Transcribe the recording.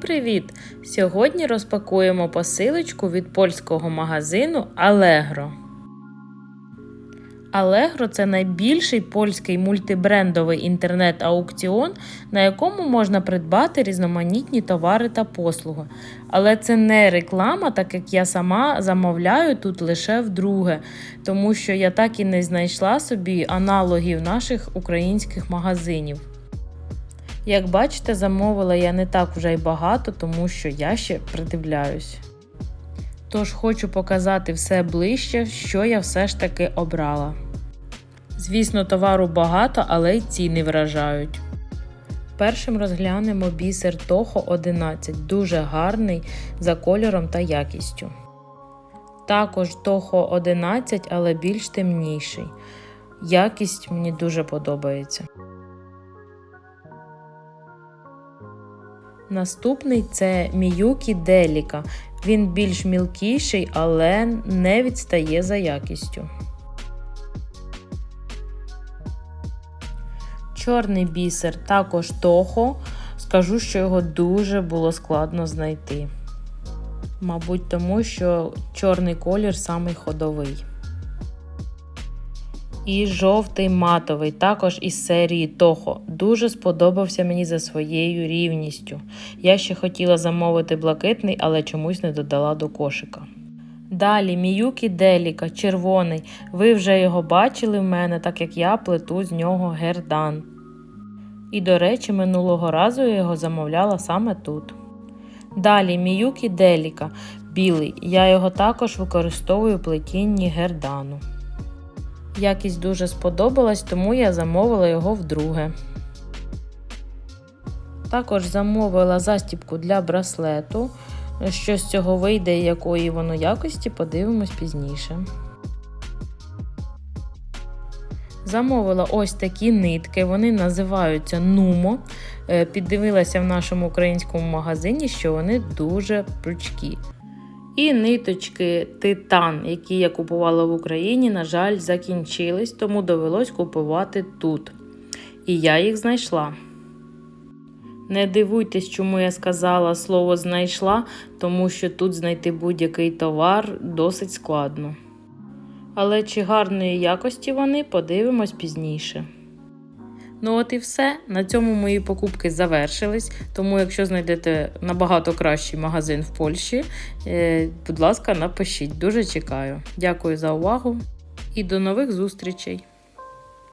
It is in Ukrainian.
привіт! Сьогодні розпакуємо посилочку від польського магазину Allegro. Allegro – це найбільший польський мультибрендовий інтернет-аукціон, на якому можна придбати різноманітні товари та послуги. Але це не реклама, так як я сама замовляю тут лише вдруге, тому що я так і не знайшла собі аналогів наших українських магазинів. Як бачите, замовила я не так вже й багато, тому що я ще придивляюсь. Тож хочу показати все ближче, що я все ж таки обрала. Звісно, товару багато, але й ціни вражають. Першим розглянемо бісер Toho 11, дуже гарний за кольором та якістю. Також Toho 11, але більш темніший. Якість мені дуже подобається. Наступний це Міюкі Деліка. Він більш мілкіший, але не відстає за якістю. Чорний бісер також Тохо. Скажу, що його дуже було складно знайти. Мабуть, тому що чорний колір самий ходовий. І жовтий матовий, також із серії Тохо. Дуже сподобався мені за своєю рівністю. Я ще хотіла замовити блакитний, але чомусь не додала до кошика. Далі Міюкі Деліка, червоний. Ви вже його бачили в мене, так як я плету з нього гердан. І, до речі, минулого разу я його замовляла саме тут. Далі Міюкі Деліка, білий. Я його також використовую в плетінні гердану. Якість дуже сподобалась, тому я замовила його вдруге. Також замовила застібку для браслету. Що з цього вийде і якої воно якості, подивимось пізніше. Замовила ось такі нитки, вони називаються Нумо. Піддивилася в нашому українському магазині, що вони дуже пручкі. І ниточки Титан, які я купувала в Україні, на жаль, закінчились, тому довелось купувати тут. І я їх знайшла. Не дивуйтесь, чому я сказала слово знайшла, тому що тут знайти будь-який товар досить складно. Але чи гарної якості вони, подивимось пізніше. Ну, от і все. На цьому мої покупки завершились. Тому, якщо знайдете набагато кращий магазин в Польщі, е, будь ласка, напишіть. Дуже чекаю. Дякую за увагу і до нових зустрічей!